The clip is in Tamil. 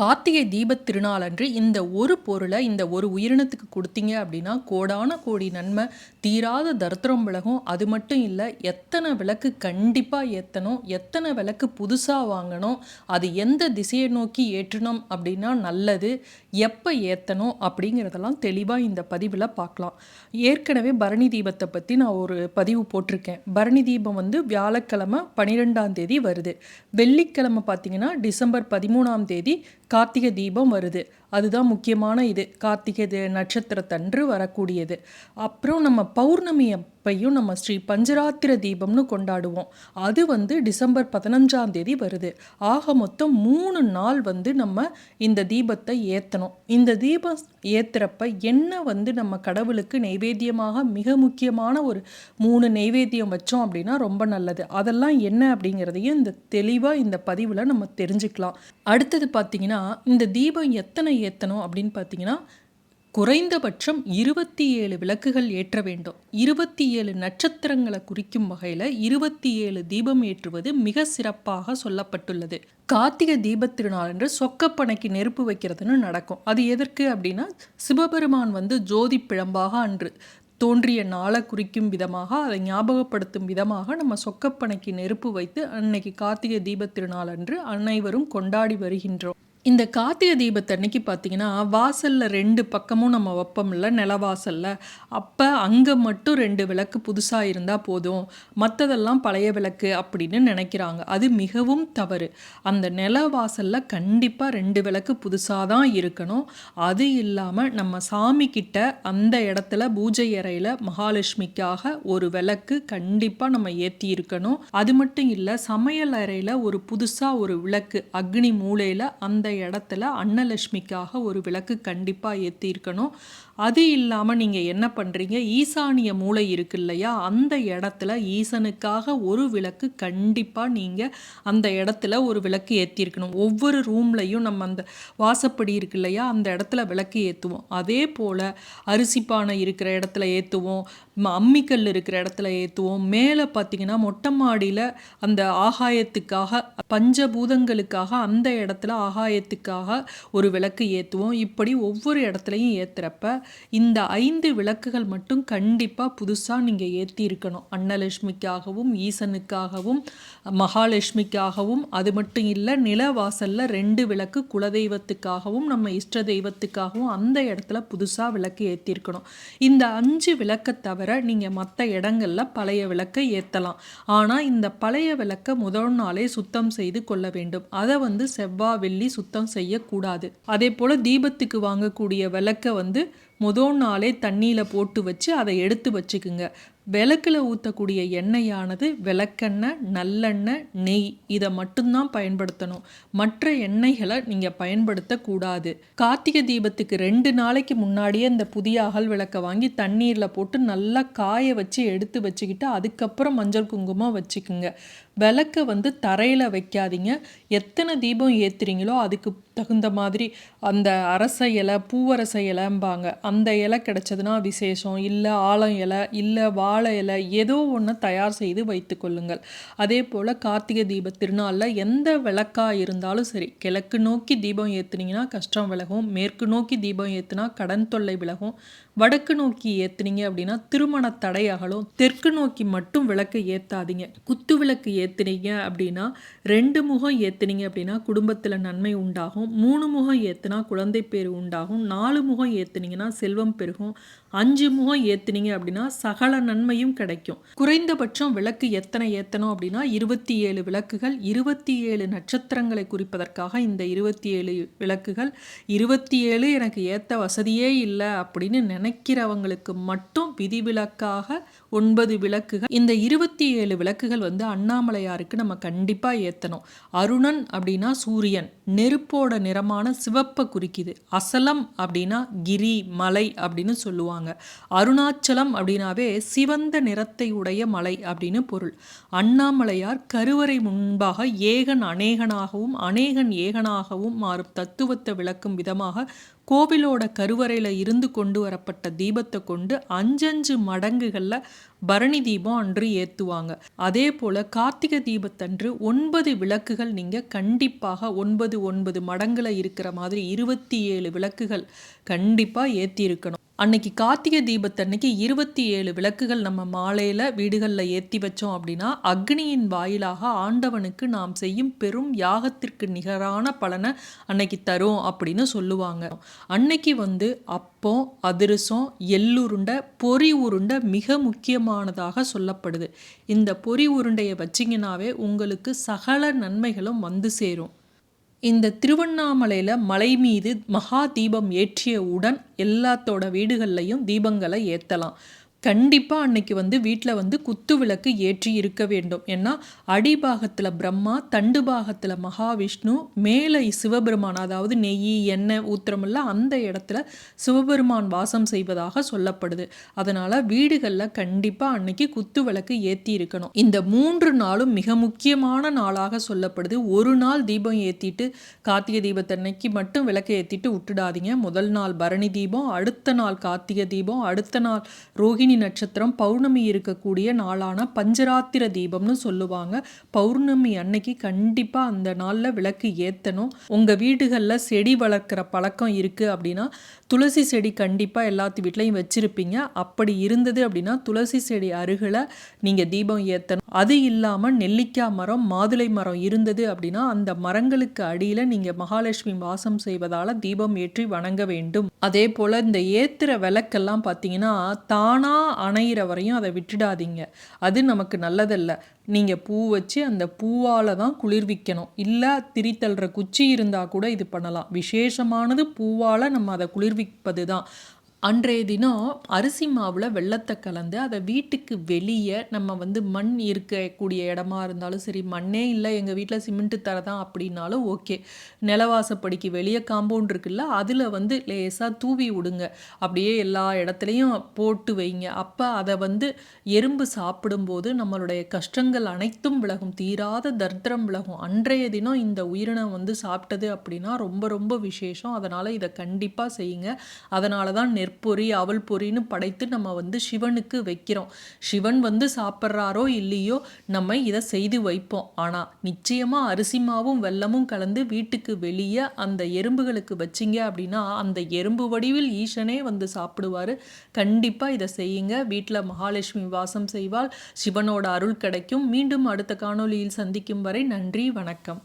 கார்த்திகை தீபத் திருநாள் அன்று இந்த ஒரு பொருளை இந்த ஒரு உயிரினத்துக்கு கொடுத்தீங்க அப்படின்னா கோடான கோடி நன்மை தீராத தரித்திரம் விலகும். அது மட்டும் இல்லை எத்தனை விளக்கு கண்டிப்பாக ஏற்றணும் எத்தனை விளக்கு புதுசாக வாங்கணும் அது எந்த திசையை நோக்கி ஏற்றணும் அப்படின்னா நல்லது. எப்போ ஏற்றணும் அப்படிங்கிறதெல்லாம் தெளிவாக இந்த பதிவில் பார்க்கலாம். ஏற்கனவே பரணி தீபத்தை பற்றி நான் ஒரு பதிவு போட்டிருக்கேன். பரணி தீபம் வந்து வியாழக்கிழமை பன்னிரெண்டாம் தேதி வருது. வெள்ளிக்கிழமை பார்த்தீங்கன்னா டிசம்பர் பதிமூணாம் தேதி கார்த்திகை தீபம் வருது. அதுதான் முக்கியமான இது. கார்த்திகை நட்சத்திரத்தன்று வரக்கூடியது. அப்புறம் நம்ம பௌர்ணமி அப்பையும் நம்ம ஸ்ரீ பஞ்சராத்திர தீபம்னு கொண்டாடுவோம். அது வந்து டிசம்பர் பதினஞ்சாம் தேதி வருது. ஆக மொத்தம் மூணு நாள் வந்து நம்ம இந்த தீபத்தை ஏற்றணும் இந்த தீபம் ஏத்துறப்ப என்ன வந்து நம்ம கடவுளுக்கு நைவேத்தியமாக மிக முக்கியமான ஒரு மூணு நைவேத்தியம் வச்சோம் அப்படின்னா ரொம்ப நல்லது. அதெல்லாம் என்ன அப்படிங்கிறதையும் இந்த தெளிவாக இந்த பதிவில் நம்ம தெரிஞ்சுக்கலாம். அடுத்தது பார்த்தீங்கன்னா இந்த தீபம் எத்தனை ஏற்றணும் அப்படின்னு பார்த்தீங்கன்னா குறைந்தபட்சம் இருபத்தி ஏழு விளக்குகள் ஏற்ற வேண்டும். இருபத்தி ஏழு நட்சத்திரங்களை குறிக்கும் வகையில் இருபத்தி ஏழு தீபம் ஏற்றுவது மிக சிறப்பாக சொல்லப்பட்டுள்ளது. கார்த்திகை தீபத்திருநாள் என்று சொக்கப்பனைக்கு நெருப்பு வைக்கிறதுன்னு நடக்கும். அது எதற்கு அப்படின்னா சிவபெருமான் வந்து ஜோதி பிழம்பாக அன்று தோன்றிய நாளை குறிக்கும் விதமாக அதை ஞாபகப்படுத்தும் விதமாக நம்ம சொக்கப்பனைக்கு நெருப்பு வைத்து அன்னைக்கு கார்த்திகை தீபத்திருநாள் அன்று அனைவரும் கொண்டாடி வருகின்றோம். இந்த கார்த்திகை தீபத்தன்னைக்கு பார்த்தீங்கன்னா வாசலில் ரெண்டு பக்கமும் நம்ம வைப்போம்ல நிலவாசலில் அப்போ அங்கே மட்டும் ரெண்டு விளக்கு புதுசாக இருந்தால் போதும். மற்றதெல்லாம் பழைய விளக்கு அப்படின்னு நினைக்கிறாங்க. அது மிகவும் தவறு. அந்த நிலவாசலில் கண்டிப்பாக ரெண்டு விளக்கு புதுசாக தான் இருக்கணும். அது இல்லாமல் நம்ம சாமி கிட்ட அந்த இடத்துல பூஜை அறையில் மகாலட்சுமிக்காக ஒரு விளக்கு கண்டிப்பாக நம்ம ஏற்றி இருக்கணும். அது மட்டும் இல்லை சமையல் அறையில் ஒரு புதுசாக ஒரு விளக்கு அக்னி மூலையில் அந்த இடத்துல அன்னலட்சுமிக்காக ஒரு விளக்கு கண்டிப்பாக ஏற்றிருக்கணும் அது இல்லாமல் நீங்கள் என்ன பண்ணுறீங்க ஈசானிய மூளை இருக்கு இல்லையா? அந்த இடத்துல ஈசனுக்காக ஒரு விளக்கு கண்டிப்பாக நீங்கள் அந்த இடத்துல ஒரு விளக்கு ஏற்றிருக்கணும் ஒவ்வொரு ரூம்லையும் நம்ம அந்த வாசப்படி இருக்கு இல்லையா? அந்த இடத்துல விளக்கு ஏற்றுவோம் அதே போல் அரிசி பானை இருக்கிற இடத்துல ஏற்றுவோம் அம்மிக்கல் இருக்கிற இடத்துல ஏற்றுவோம் மேலே பார்த்தீங்கன்னா மொட்டை மாடியில் அந்த ஆகாயத்துக்காக பஞ்சபூதங்களுக்காக அந்த இடத்துல ஆலயத்துக்காக ஒரு விளக்கு ஏற்றுவோம் இப்படி ஒவ்வொரு இடத்துலையும் ஏற்றுறப்ப இந்த ஐந்து விளக்குகள் மட்டும் கண்டிப்பாக புதுசாக நீங்கள் ஏற்றி இருக்கணும் அன்னலட்சுமிக்காகவும் ஈசனுக்காகவும் மகாலட்சுமிக்காகவும் அது மட்டும் இல்லை நிலவாசலில் ரெண்டு விளக்கு குலதெய்வத்துக்காகவும் நம்ம இஷ்ட தெய்வத்துக்காகவும் அந்த இடத்துல புதுசாக விளக்கு ஏற்றிருக்கணும் இந்த அஞ்சு விளக்கை தவிர நீங்கள் மற்ற இடங்கள்ல பழைய விளக்கை ஏற்றலாம் ஆனால் இந்த பழைய விளக்கை முதல் நாளே சுத்தம் செய்து கொள்ள வேண்டும். அதை வந்து செவ்வாய் வெள்ளி சுத்தம் செய்யக்கூடாது. அதே போல் தீபத்துக்கு வாங்கக்கூடிய விளக்கை வந்து முதல் நாளே தண்ணியில் போட்டு வச்சு அதை எடுத்து வச்சுக்குங்க. விளக்கில் ஊற்றக்கூடிய எண்ணெயானது விளக்கெண்ணெய் நல்லெண்ணெய் நெய் இதை மட்டும்தான் பயன்படுத்தணும். மற்ற எண்ணெய்களை நீங்கள் பயன்படுத்தக்கூடாது. கார்த்திகை தீபத்துக்கு ரெண்டு நாளைக்கு முன்னாடியே இந்த புதிய அகல் விளக்கை வாங்கி தண்ணீரில் போட்டு நல்லா காய வச்சு எடுத்து வச்சுக்கிட்டு அதுக்கப்புறம் மஞ்சள் குங்குமம் வச்சுக்குங்க. விளக்கை வந்து தரையில் வைக்காதீங்க. எத்தனை தீபம் ஏற்றுறீங்களோ அதுக்கு தகுந்த மாதிரி அந்த அரச இலை பூவரச இலைம்பாங்க. அந்த இலை கிடச்சதுன்னா விசேஷம் இல்லை ஆலம் இலை இல்லை வாழை இலை ஏதோ ஒன்று தயார் செய்து வைத்து கொள்ளுங்கள். அதே போல் கார்த்திகை தீப திருநாளில் எந்த விளக்காக இருந்தாலும் சரி கிழக்கு நோக்கி தீபம் ஏற்றுனீங்கன்னா கஷ்டம் விலகும் மேற்கு நோக்கி தீபம் ஏற்றுனா கடன் தொல்லை விலகும் வடக்கு நோக்கி ஏற்றுனீங்க அப்படின்னா திருமண தடை அகலும் தெற்கு நோக்கி மட்டும் விளக்கு ஏற்றாதீங்க குத்து விளக்கு ஏற்றுனீங்க அப்படின்னா ரெண்டு முகம் ஏற்றுனீங்க அப்படின்னா குடும்பத்தில் நன்மை உண்டாகும். மூணு முகம் ஏற்றுனா குழந்தை பேர் உண்டாகும். நாலு முகம் ஏற்றுனீங்கன்னா செல்வம் பெருகும். அஞ்சு முகம் ஏற்றுனீங்க அப்படின்னா சகல நன்மையும் கிடைக்கும். குறைந்தபட்சம் விளக்கு எத்தனை ஏற்றணும் அப்படின்னா இருபத்தி ஏழு விளக்குகள் இருபத்தி ஏழு நட்சத்திரங்களை குறிப்பதற்காக இந்த இருபத்தி ஏழு விளக்குகள் இருபத்தி ஏழு எனக்கு ஏற்ற வசதியே இல்லை அப்படின்னு நினைக்கிறவங்களுக்கு மட்டும் விதிவிலக்காக ஒன்பது விளக்குகள். இந்த இருபத்தி ஏழு விளக்குகள் வந்து அண்ணாமலையாருக்கு நம்ம கண்டிப்பாக ஏற்றணும் அருணன் அப்படின்னா சூரியன். நெருப்போட நிறமான சிவப்பை குறிக்குது. அசலம் அப்படின்னா கிரி மலை அப்படின்னு சொல்லுவாங்க. அருணாச்சலம் அப்படின்னாவே சிவந்த நிறத்தை உடைய மலை அப்படின்னு பொருள். அண்ணாமலையார் கருவறை முன்பாக ஏகன் அநேகனாகவும் அநேகன் ஏகனாகவும் மாறும் தத்துவத்தை விளக்கும் விதமாக கோவிலோட கருவறையில் இருந்து கொண்டு வரப்பட்ட தீபத்தை கொண்டு அஞ்சஞ்சு மடங்குகளில் பரணி தீபம் அன்று ஏற்றுவாங்க அதே போல் கார்த்திகை தீபத்தன்று ஒன்பது விளக்குகள் நீங்கள் கண்டிப்பாக ஒன்பது ஒன்பது மடங்கில் இருக்கிற மாதிரி இருபத்தி ஏழு விளக்குகள் கண்டிப்பாக ஏற்றியிருக்கணும் அன்னைக்கு கார்த்திகை தீபத்தன்னைக்கு இருபத்தி ஏழு விளக்குகள் நம்ம மாலையில் வீடுகளில் ஏற்றி வச்சோம் அப்படின்னா அக்னியின் வாயிலாக ஆண்டவனுக்கு நாம் செய்யும் பெரும் யாகத்திற்கு நிகரான பலனை அன்னைக்கு தரும் அப்படின்னு சொல்லுவாங்க. அன்னைக்கு வந்து அப்பம் அதிரசம் எள்ளுருண்டை பொறி உருண்டை மிக முக்கியமானதாக சொல்லப்படுது. இந்த பொறி உருண்டையை வச்சிங்கனாவே உங்களுக்கு சகல நன்மைகளும் வந்து சேரும். இந்த திருவண்ணாமலையில் மலை மீது மகா தீபம் ஏற்றியவுடன் எல்லாத்தோட வீடுகள்லையும் தீபங்களை ஏற்றலாம் கண்டிப்பாக அன்னைக்கு வந்து வீட்டில் வந்து குத்து விளக்கு ஏற்றி இருக்க வேண்டும். ஏன்னா அடிபாகத்தில் பிரம்மா தண்டு பாகத்தில் மகாவிஷ்ணு மேலே சிவபெருமான் அதாவது நெய் எண்ணெய் ஊத்திரமில்ல அந்த இடத்துல சிவபெருமான் வாசம் செய்வதாக சொல்லப்படுது. அதனால் வீடுகளில் கண்டிப்பாக அன்னைக்கு குத்து விளக்கு ஏற்றி இருக்கணும். இந்த மூன்று நாளும் மிக முக்கியமான நாளாக சொல்லப்படுது. ஒரு நாள் தீபம் ஏற்றிட்டு கார்த்திகை தீபத்தன்னைக்கு மட்டும் விளக்கை ஏற்றிட்டு விட்டுடாதீங்க. முதல் நாள் பரணி தீபம் அடுத்த நாள் கார்த்திகை தீபம் அடுத்த நாள் ரோஹிணி ரோகிணி நட்சத்திரம் பௌர்ணமி இருக்கக்கூடிய நாளான பஞ்சராத்திர தீபம்னு சொல்லுவாங்க. பௌர்ணமி அன்னைக்கு கண்டிப்பாக அந்த நாளில் விளக்கு ஏற்றணும் உங்கள் வீடுகளில் செடி வளர்க்குற பழக்கம் இருக்குது அப்படின்னா துளசி செடி கண்டிப்பாக எல்லாத்து வீட்லேயும் வச்சுருப்பீங்க. அப்படி இருந்தது அப்படின்னா துளசி செடி அருகில் நீங்கள் தீபம் ஏற்றணும் அது இல்லாமல் நெல்லிக்காய் மரம் மாதுளை மரம் இருந்தது அப்படின்னா அந்த மரங்களுக்கு அடியில் நீங்கள் மகாலட்சுமி வாசம் செய்வதால் தீபம் ஏற்றி வணங்க வேண்டும். அதே போல் இந்த ஏற்றுற விளக்கெல்லாம் பார்த்தீங்கன்னா தானாக அணையிற வரையும் அதை விட்டுடாதீங்க. அது நமக்கு நல்லதல்ல. நீங்கள் பூ வச்சு அந்த பூவால் தான் குளிர்விக்கணும். இல்லை திரித்தல்ற குச்சி இருந்தால் கூட இது பண்ணலாம். விசேஷமானது பூவால் நம்ம அதை குளிர்விப்பது தான். அன்றைய தினம் அரிசி மாவில் வெள்ளத்தை கலந்து அதை வீட்டுக்கு வெளியே நம்ம வந்து மண் இருக்கக்கூடிய இடமா இருந்தாலும் சரி மண்ணே இல்லை எங்கள் வீட்டில் சிமெண்ட்டு தர தான் அப்படின்னாலும் ஓகே. நிலவாசப்படிக்கு வெளியே காம்பவுண்ட் இருக்குல்ல அதில் வந்து லேசாக தூவி விடுங்க. அப்படியே எல்லா இடத்துலையும் போட்டு வைங்க. அப்போ அதை வந்து எறும்பு சாப்பிடும்போது நம்மளுடைய கஷ்டங்கள் அனைத்தும் விலகும். தீராத தர்திரம் விலகும். அன்றைய தினம் இந்த உயிரினம் வந்து சாப்பிட்டது அப்படின்னா ரொம்ப ரொம்ப விசேஷம். அதனால் இதை கண்டிப்பாக செய்யுங்க. அதனால தான் நெற் நெற்பொறி அவல் பொறின்னு படைத்து நம்ம வந்து சிவனுக்கு வைக்கிறோம். சிவன் வந்து சாப்பிட்றாரோ இல்லையோ நம்ம இதை செய்து வைப்போம். ஆனால் நிச்சயமாக அரிசி மாவும் வெல்லமும் கலந்து வீட்டுக்கு வெளியே அந்த எறும்புகளுக்கு வச்சிங்க அப்படின்னா அந்த எறும்பு வடிவில் ஈசனே வந்து சாப்பிடுவார். கண்டிப்பாக இதை செய்யுங்க. வீட்டில் மகாலட்சுமி வாசம் செய்வால் சிவனோட அருள் கிடைக்கும். மீண்டும் அடுத்த காணொலியில் சந்திக்கும் வரை நன்றி வணக்கம்.